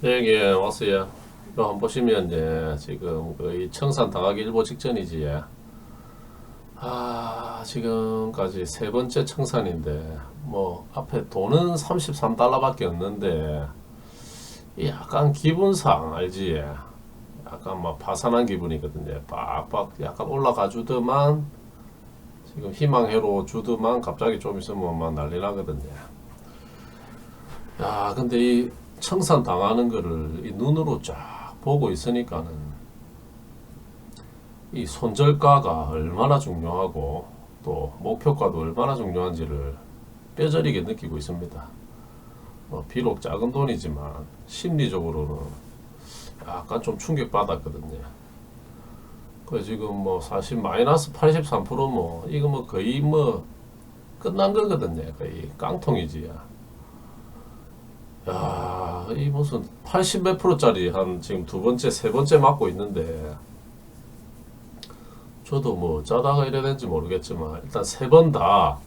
네, 여기 왔어요. 이거 한번 보시면 이제 지금 거의 청산 당하기 일보 직전이지. 예. 아, 지금까지 세 번째 청산인데 뭐 앞에 돈은 33달러밖에 없는데 이 약간 기분상 알지? 예. 약간 막 파산한 기분이거든요. 빡빡 약간 올라가 주더만 지금 희망회로 주더만 갑자기 좀 있으면 막 난리 나거든요. 야, 근데 이 청산 당하는 거를 이 눈으로 쫙 보고 있으니까는 이 손절가가 얼마나 중요하고 또 목표가도 얼마나 중요한지를 뼈저리게 느끼고 있습니다. 뭐 비록 작은 돈이지만 심리적으로는 약간 좀 충격받았거든요. 그 지금 뭐 사실 마이너스 83%뭐 이거 뭐 거의 뭐 끝난 거거든요. 거의 깡통이지. 야, 이 무슨 80 몇 프로짜리 한 지금 두 번째, 세 번째 맞고 있는데, 저도 뭐 자다가 된지 모르겠지만, 일단 세 번 다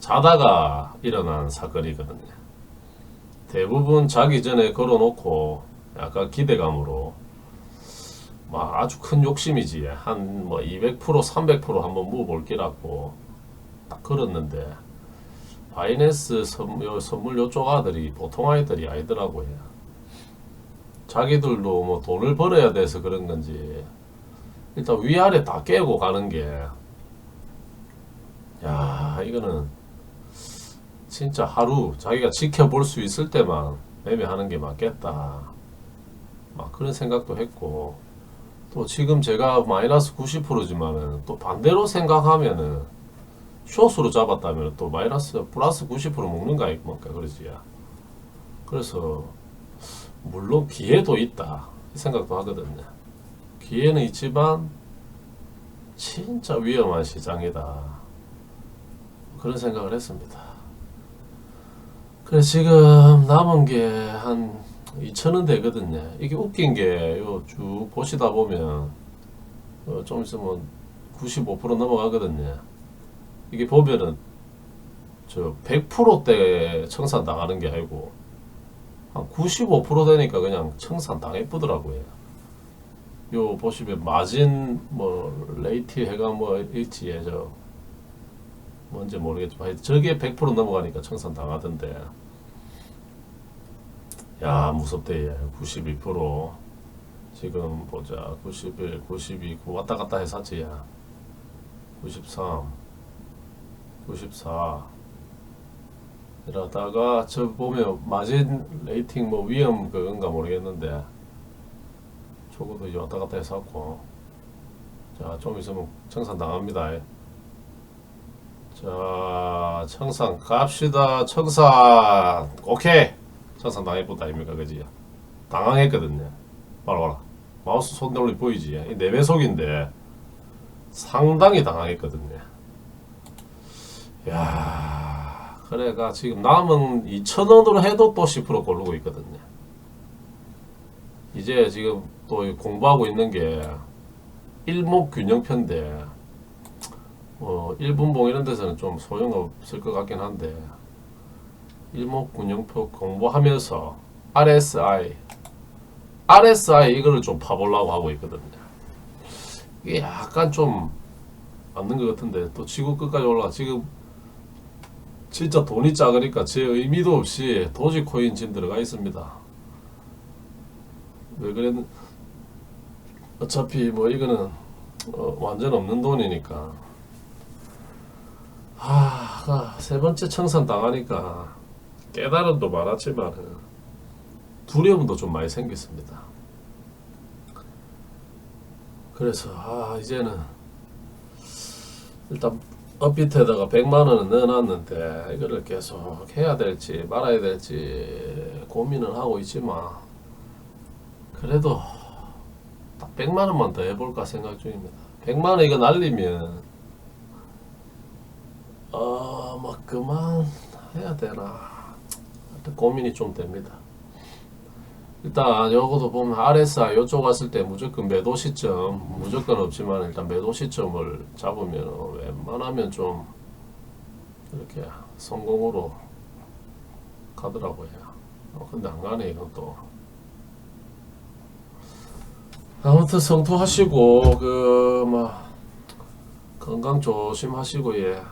자다가 일어난 사건이거든요. 대부분 자기 전에 걸어놓고 약간 기대감으로, 막 아주 큰 욕심이지. 한 뭐 200%, 300% 한번 모아볼기라고 딱 걸었는데, 바이낸스 선물, 선물 요쪽 아들이 보통 아이들이 아니더라고요. 자기들도 뭐 돈을 벌어야 돼서 그런 건지 일단 위아래 다 깨고 가는 게 야, 이거는 진짜 하루 자기가 지켜볼 수 있을 때만 매매하는 게 맞겠다. 막 그런 생각도 했고 또 지금 제가 마이너스 90%지만은 또 반대로 생각하면은 숏으로 잡았다면 또 마이너스 플러스 90% 먹는 거 아닙니까 그러지. 그래서 물론 기회도 있다. 이 생각도 하거든요. 기회는 있지만 진짜 위험한 시장이다. 그런 생각을 했습니다. 그래서 지금 남은 게 한 2천원 되거든요. 이게 웃긴 게 요 쭉 보시다 보면 어, 좀 있으면 95% 넘어가거든요 이게 보면은 저 100%대 청산 당하는 게 아니고 한 95% 되니까 그냥 청산 당해쁘더라고요. 요 보시면 마진 뭐 레이티 해가 뭐 있지 저 뭔지 모르겠지만 저게 100% 넘어가니까 청산 당하던데. 야 무섭대. 92% 지금 보자. 91 92 왔다 갔다 해샀지 야. 93 94 이러다가 저 보면 마진 레이팅 뭐 위험 그건가 모르겠는데 저것도 이제 왔다 갔다 해서 자좀 있으면 청산 당합니다. 자 청산 갑시다. 청산. 오케이. 청산 당해보다 아닙니까? 그지? 당황했거든요. 봐라 봐라. 마우스 손 돌리 보이지? 이내 배속인데 상당히 당황했거든요 야, 그래가 지금 남은 2,000원으로 해도 또 10% 고르고 있거든요. 이제 지금 또 공부하고 있는 게 일목균형편인데 뭐 일분봉 이런 데서는 좀 소용없을 것 같긴 한데 일목균형표 공부하면서 RSI RSI 이거를 좀 파보려고 하고 있거든요. 이게 약간 좀 맞는 것 같은데 또 지구 끝까지 올라가 지금 진짜 돈이 작으니까 제 의미도 없이 도지코인 지금 들어가 있습니다. 왜 그랬는 어차피 뭐 이거는 어, 완전 없는 돈이니까 아, 세 번째 청산 당하니까 깨달음도 많았지만 두려움도 좀 많이 생겼습니다. 그래서 아 이제는 일단 업비트에다가 100만 원을 넣어놨는데 이거를 계속 해야 될지 말아야 될지 고민을 하고 있지만 그래도 딱 100만 원만 더 해볼까 생각 중입니다. 100만 원 이거 날리면 어뭐 그만 해야 되나 고민이 좀 됩니다. 일단 요거도 보면 RSI 요쪽 왔을 때 무조건 매도 시점 무조건 없지만 일단 매도 시점을 잡으면 웬만하면 좀 이렇게 성공으로 가더라고요. 어, 근데 안 가네 이건 또 아무튼 성투하시고 그 막 건강 조심하시고 예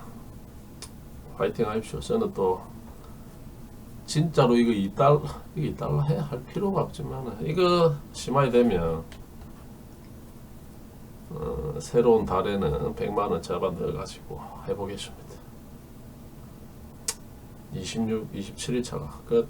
화이팅 하십시오. 저는 또 진짜로 이거 이달 이거 이달라 해야 할 필요가 없지만 이거 심하게 되면 어, 새로운 달에는 100만 원 잡아 넣어 가지고 해보겠습니다. 26, 27일 차가 끝.